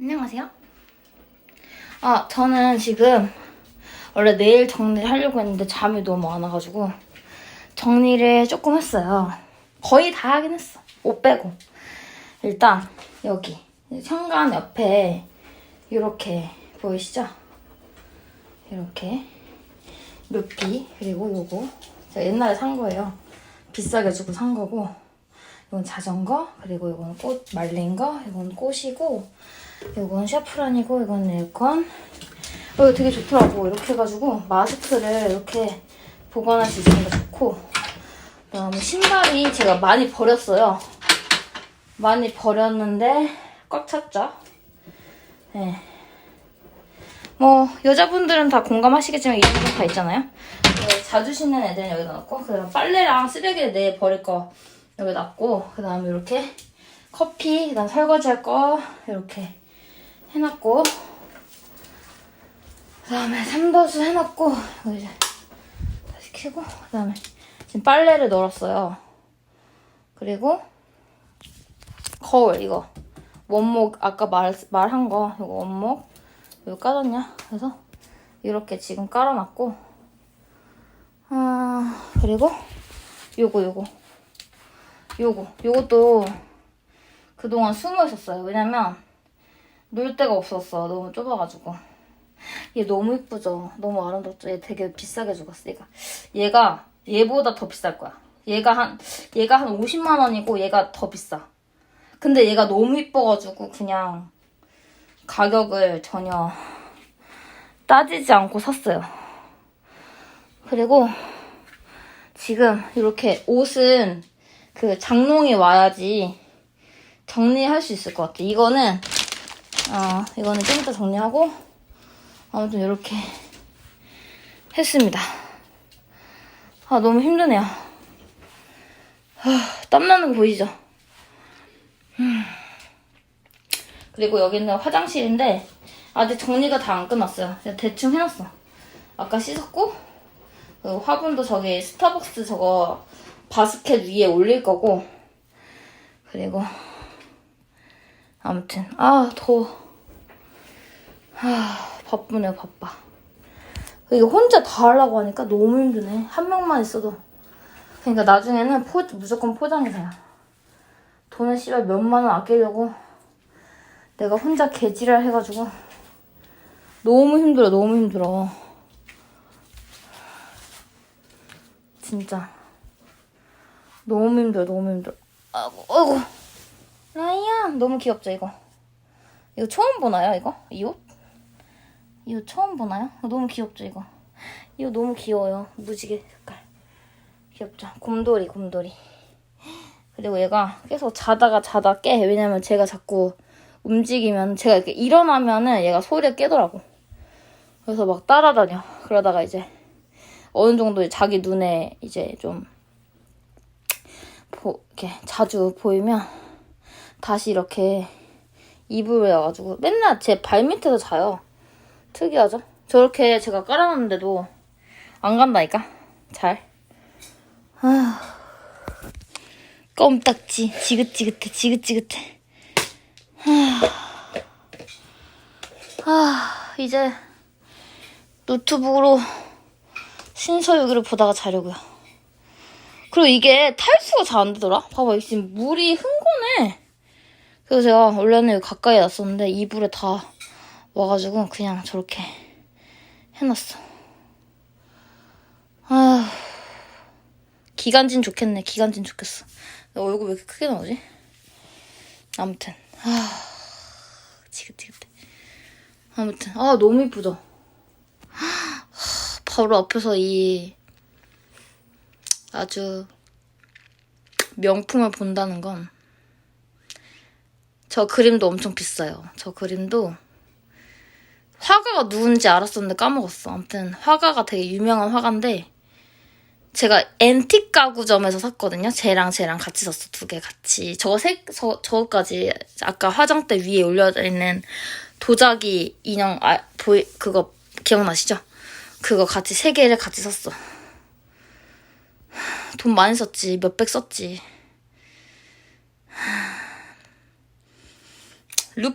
안녕하세요. 아, 저는 지금 원래 내일 정리를 하려고 했는데 잠이 너무 안 와가지고 정리를 조금 했어요. 거의 다 하긴 했어. 옷 빼고. 일단 여기 현관 옆에 이렇게 보이시죠? 이렇게 루피 그리고 요거 제가 옛날에 산 거예요. 비싸게 주고 산 거고 이건 자전거 그리고 이건 꽃 말린 거 이건 꽃이고 이건 샤프란이고 이건 에어컨. 이거 되게 좋더라고. 이렇게 해가지고 마스크를 이렇게 보관할 수 있으니까 좋고. 그다음에 신발이 제가 많이 버렸어요. 많이 버렸는데 꽉 찼죠? 네. 뭐 여자분들은 다 공감하시겠지만 이 정도 다 있잖아요? 네, 자주 신는 애들은 여기다 넣고 그다음 빨래랑 쓰레기를 내 버릴 거 여기 놨고 그 다음에 이렇게 커피 그다음 설거지 할 거 이렇게 해놨고 그 다음에 삼도수 해놨고 이거 이제 다시 켜고 그 다음에 지금 빨래를 널었어요. 그리고 거울 이거. 원목 아까 말, 말한 거 이거 원목 이거 까졌냐? 그래서 이렇게 지금 깔아놨고 아 그리고 요거 요거. 요거. 요것도 그동안 숨어 있었어요. 왜냐면 놀 데가 없었어. 너무 좁아가지고. 얘 너무 이쁘죠? 너무 아름답죠? 얘 되게 비싸게 죽었어 얘가. 얘가 얘보다 더 비쌀 거야. 얘가 한 얘가 한 50만 원이고 얘가 더 비싸. 근데 얘가 너무 이뻐가지고 그냥 가격을 전혀 따지지 않고 샀어요. 그리고 지금 이렇게 옷은 그 장롱이 와야지 정리할 수 있을 것 같아. 이거는 어 이거는 좀 이따 정리하고 아무튼 이렇게 했습니다. 아 너무 힘드네요. 아, 땀나는 거 보이죠? 음. 그리고 여기는 화장실인데 아직 정리가 다 안 끝났어요. 그냥 대충 해놨어. 아까 씻었고 그 화분도 저기 스타벅스 저거 바스켓 위에 올릴 거고 그리고 아무튼 아 더워 아 바쁘네요 바빠. 이게 혼자 다 하려고 하니까 너무 힘드네. 한 명만 있어도. 그러니까 나중에는 포, 무조건 포장해서요. 돈을 씨발 몇만 원 아끼려고 내가 혼자 개지랄 해가지고. 너무 힘들어 너무 힘들어. 진짜. 너무 힘들어 너무 힘들어. 아이고 아이고 너무 귀엽죠 이거. 이거 처음 보나요 이거? 이 옷? 이 옷 처음 보나요? 너무 귀엽죠 이거. 이거 너무 귀여워요. 무지개 색깔. 귀엽죠? 곰돌이 곰돌이. 그리고 얘가 계속 자다가 자다 깨. 왜냐면 제가 자꾸 움직이면 제가 이렇게 일어나면은 얘가 소리를 깨더라고. 그래서 막 따라다녀. 그러다가 이제 어느 정도 자기 눈에 이제 좀 보, 이렇게 자주 보이면 다시 이렇게 이불 에 와가지고 맨날 제 발 밑에서 자요. 특이하죠? 저렇게 제가 깔아놨는데도 안 간다니까? 잘. 아, 껌딱지. 지긋지긋해, 지긋지긋해. 아, 아, 이제 노트북으로 신서유기를 보다가 자려고요. 그리고 이게 탈수가 잘 안 되더라? 봐봐, 지금 물이 흥건해. 그래서 제가 원래는 가까이 놨었는데 이불에 다 와가지고 그냥 저렇게 해놨어. 아, 기관진 좋겠네. 기관진 좋겠어. 내 얼굴 왜 이렇게 크게 나오지? 아무튼, 아, 지긋지긋해. 아무튼, 아, 너무 이쁘죠? 바로 앞에서 이 아주 명품을 본다는 건 저 그림도 엄청 비싸요. 저 그림도 화가가 누군지 알았었는데 까먹었어. 아무튼 화가가 되게 유명한 화가인데 제가 앤틱 가구점에서 샀거든요. 쟤랑 쟤랑 같이 샀어. 두 개 같이. 저거 색, 저, 저거까지 아까 화장대 위에 올려져 있는 도자기 인형, 아, 보이, 그거 기억나시죠? 그거 같이 세 개를 같이 샀어. 돈 많이 썼지. 몇백 썼지. 루